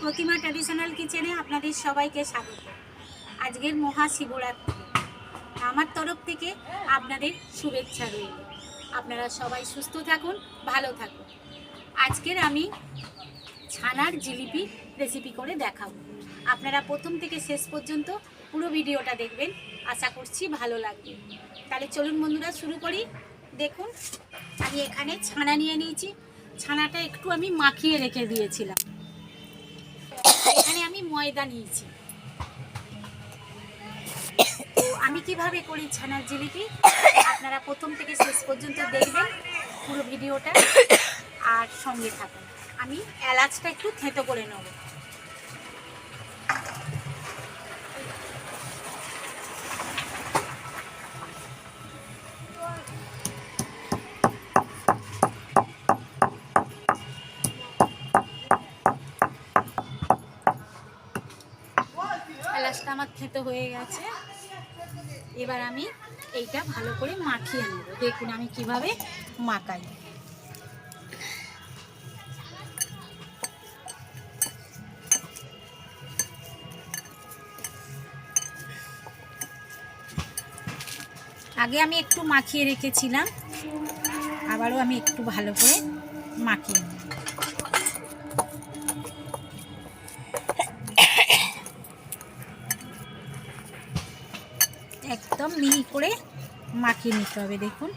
প্রতিমা traditional কিচেনে আপনাদের সবাইকে স্বাগত। আজকের মহাশিবরাত্রি। আমার তরফ থেকে আপনাদের শুভেচ্ছা রইল। আপনারা সবাই সুস্থ থাকুন, ভালো থাকুন। আজকের আমি ছানার জিলিপি রেসিপি করে দেখাবো। আপনারা প্রথম থেকে শেষ পর্যন্ত পুরো ভিডিওটা দেখবেন। আশা করছি ভালো লাগবে। তাহলে চলুন বন্ধুরা, শুরু করি। দেখুন, আমি এখানে ছানা নিয়ে নিয়েছি। ছানাটা একটু আমি মাখিয়ে রেখে দিয়েছিলাম। এখানে আমি ময়দা নিয়েছি। তো আমি কীভাবে করি ছানার জিলিপি? আপনারা প্রথম থেকে শেষ পর্যন্ত দেখবেন পুরো ভিডিওটা। আর সঙ্গে থাকুন। আমি এলাচটা একটু থেঁতো করে নেব। এলাচটা আমার থেঁতো হয়ে গেছে। এবার আমি এইটা ভালো করে মাখিয়ে নেব। দেখুন আমি কীভাবে মাখাই। আগে আমি একটু মাখিয়ে রেখেছিলাম। আবারও আমি একটু ভালো করে মাখিয়ে নেব। একদম মিহি করে মাখিয়ে নিতে হবে দেখুন।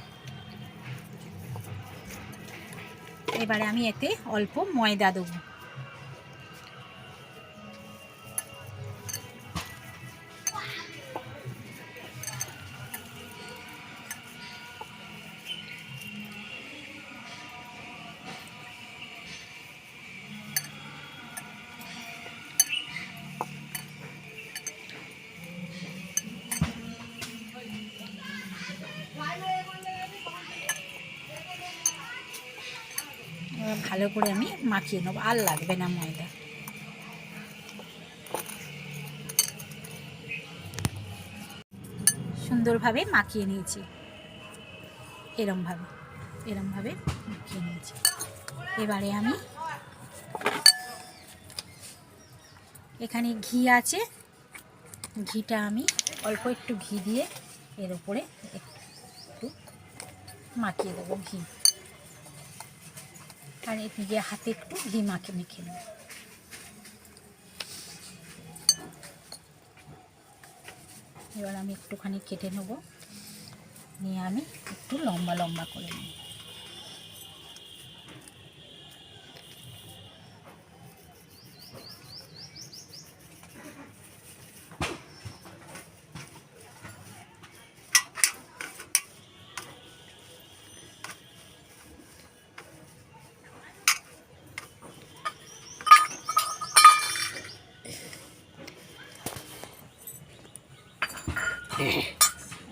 এবারে আমি এতে অল্প ময়দা দেবো। ভালো করে আমি মাখিয়ে নেব। আর লাগবে না ময়দা। সুন্দরভাবে মাখিয়ে নিয়েছি। এরমভাবে এরমভাবে মাখিয়ে নিয়েছি। এবারে আমি এখানে ঘি আছে। ঘিটা আমি অল্প একটু ঘি দিয়ে এর উপরে একটু মাখিয়ে দেবো ঘি। আর দিয়ে হাতে একটু ঘি মাখে মেখে নেব। এবার আমি একটুখানি কেটে নেব। নিয়ে আমি একটু লম্বা লম্বা করে নেব।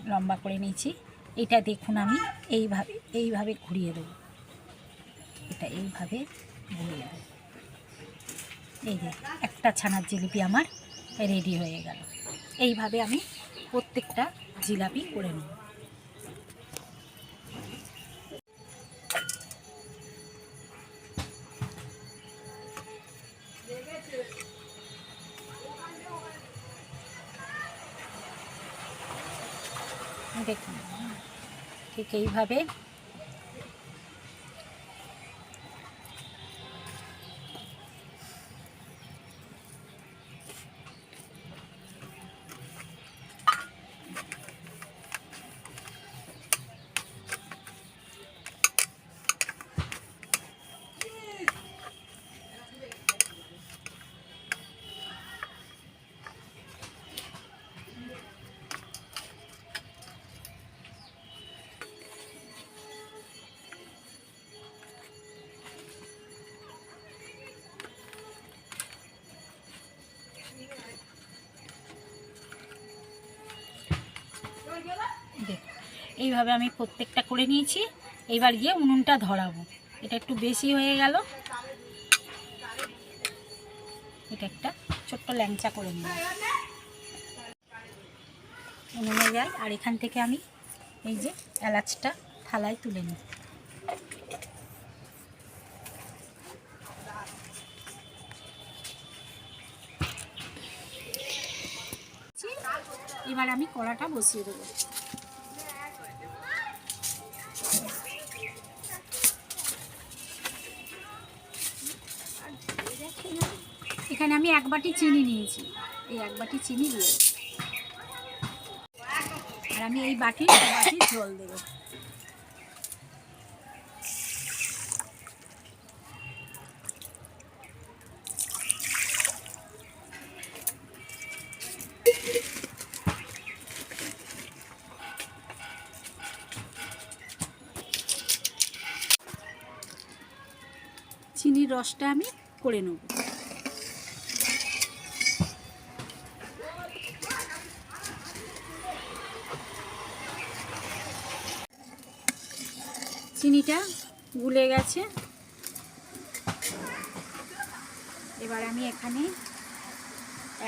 লম্বা করে নিয়েছি। এটা দেখুন আমি, এইভাবে এইভাবে ঘুরিয়ে দেবো। এটা এইভাবে ঘুরিয়ে দেবো। এই যে, একটা ছানার জিলিপি আমার রেডি হয়ে গেল। এইভাবে আমি প্রত্যেকটা জিলাপি করে নেব। দেখুন। ঠিক এইভাবে এইভাবে আমি প্রত্যেকটা করে নিয়েছি। এইবার গিয়ে উনুনটা ধরাবো। এটা একটু বেশি হয়ে গেল। এটা একটা ছোট্ট ল্যাংচা করে নিব উনুনে যাই, আর এখান থেকে আমি এই যে এলাচটা থালায় তুলে নিই। এবার আমি কড়াটা বসিয়ে দেবো। এখানে আমি এক বাটি চিনি নিয়েছি। এই এক বাটি চিনি দিয়ে। আর আমি এই বাটি বাটি জল দেবো। চিনির রসটা আমি করে নেব। চিনিটা গুলে গেছে। এবার আমি এখানে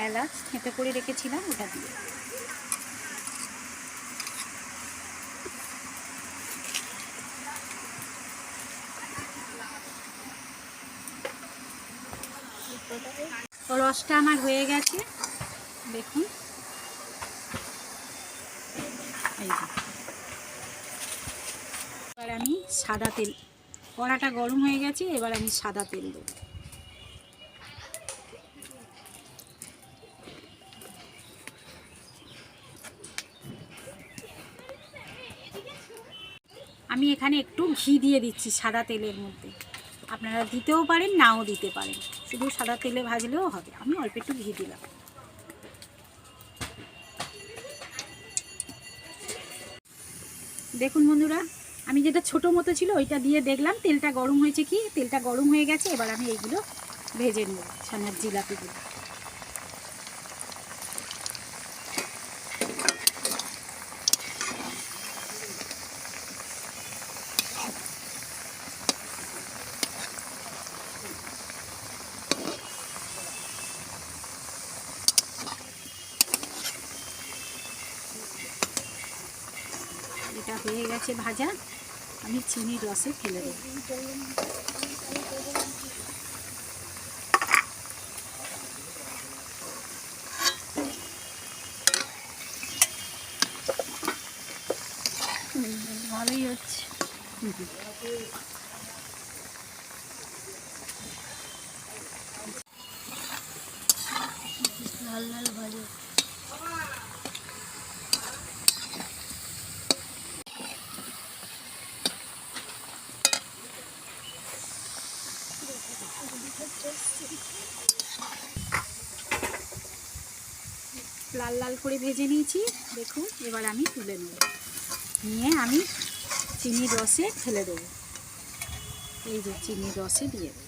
এলাচ থেঁতে করে রেখেছিলাম, ওটা দিয়ে। রসটা আমার হয়ে গেছে। দেখুন। এই যে। এবার আমি সাদা তেল। কড়াটা গরম হয়ে গেছে, এবার আমি সাদা তেল দেবো। আমি এখানে একটু ঘি দিয়ে দিচ্ছি সাদা তেলের মধ্যে। আপনারা দিতেও পারেন, নাও দিতে পারেন। শুধু সাদা তেলে ভাজলেও হবে। আমি অল্প একটু ঘি দিলাম। দেখুন বন্ধুরা আমি যেটা ছোট মতো ছিল ওইটা দিয়ে দেখলাম, তেলটা গরম হয়েছে কি? তেলটা গরম হয়ে গেছে, এবার আমি এইগুলো ভেজে নেব, ছানার জিলাপিগুলো এটা হয়ে গেছে ভাজা। আমি চিনির রসে ফেলে দেবো ভালোই হচ্ছে। লাল লাল ভাজা লাল লাল করে ভেজে নিয়েছি। দেখুন, এবার আমি তুলে নেব। নিয়ে আমি চিনির রসে ফেলে দেবো। এই যে চিনির রসে দিয়ে দেবো।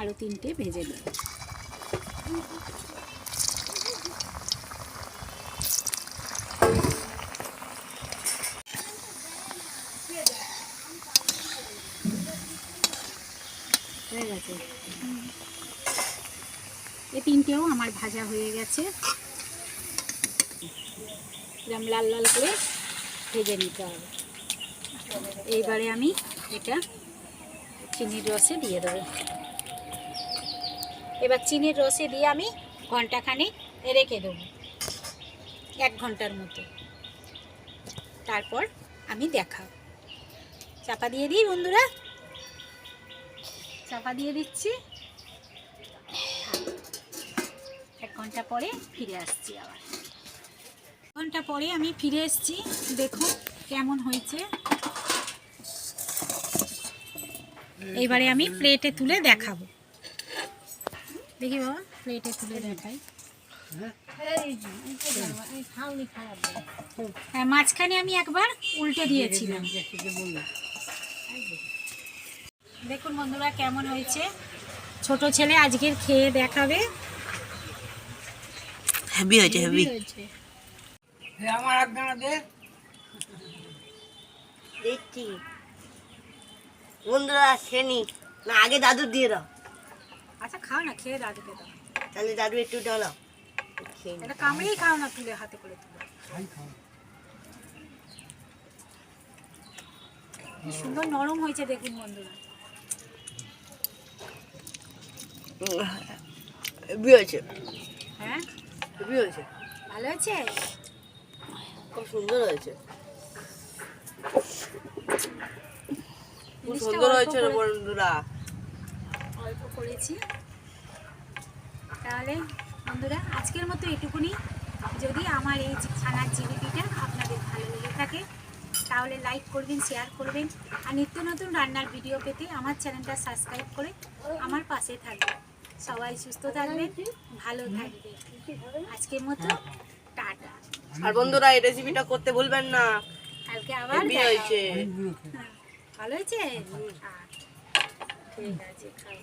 আরও তিনটে ভেজে নেব। এই তিনটেও আমার ভাজা হয়ে গেছে। এরকম লাল লাল করে ভেজে নিতে হবে। এইবারে আমি এটা চিনির রসে দিয়ে দেবো। এবার চিনির রসে দিয়ে আমি ঘন্টাখানেক রেখে দেবো, এক ঘণ্টার মতো। তারপর আমি দেখাবো। চাপা দিয়ে দিই বন্ধুরা। চাপা দিয়ে দিচ্ছি। এক ঘণ্টা পরে ফিরে আসছি আবার। এক ঘণ্টা পরে আমি ফিরে এসেছি। দেখুন কেমন হয়েছে। এইবারে আমি প্লেটে তুলে দেখাবো। দেখি বাবা প্লেটে তুলে দেখাই। হ্যাঁ মাঝখানে আমি একবার উল্টে দিয়েছিলাম। দেখুন বন্ধুরা কেমন হয়েছে। ছোট ছেলে আজকের খেয়ে দেখাবে। হেভি হয়েছে হেভি আমার একখানা দে। দেখছি। বন্ধুরা খেনি না। আগে দাদুর দিয়ে দাও। আচ্ছা খাও না খেয়ে দাদুকে দাও। তাহলে দাদু একটু ডালো খেয়ে নি। এটা কামড়েই খাও না তুলে হাতে করে তুলে। খাই খাও কি সুন্দর নরম হয়েছে দেখুন বন্ধুরা। হেভি হয়েছে। হ্যাঁ? হেভি হয়েছে। ভালো হয়েছে? খুব সুন্দর হয়েছে। খুব সুন্দর হয়েছে বন্ধুরা। অল্প করেছি। তাহলে বন্ধুরা আজকের মতো এটুকুনি। যদি আমার এই ছানার জিলিপিটা আপনাদের ভালো লেগে থাকে তাহলে লাইক করবেন শেয়ার করবেন। আর নিত্য নতুন রান্নার ভিডিও পেতে আমার চ্যানেলটা সাবস্ক্রাইব করে আমার পাশে থাকবেন। সবাই সুস্থ থাকবে ভালো থাকবে আজকের মতো টাটা। আর বন্ধুরা এই রেসিপিটা করতে ভুলবেন না। কালকে আবার বিয়ে হয়েছে। হ্যাঁ, ভালো হয়েছে? আচ্ছা, ঠিক আছে খাও।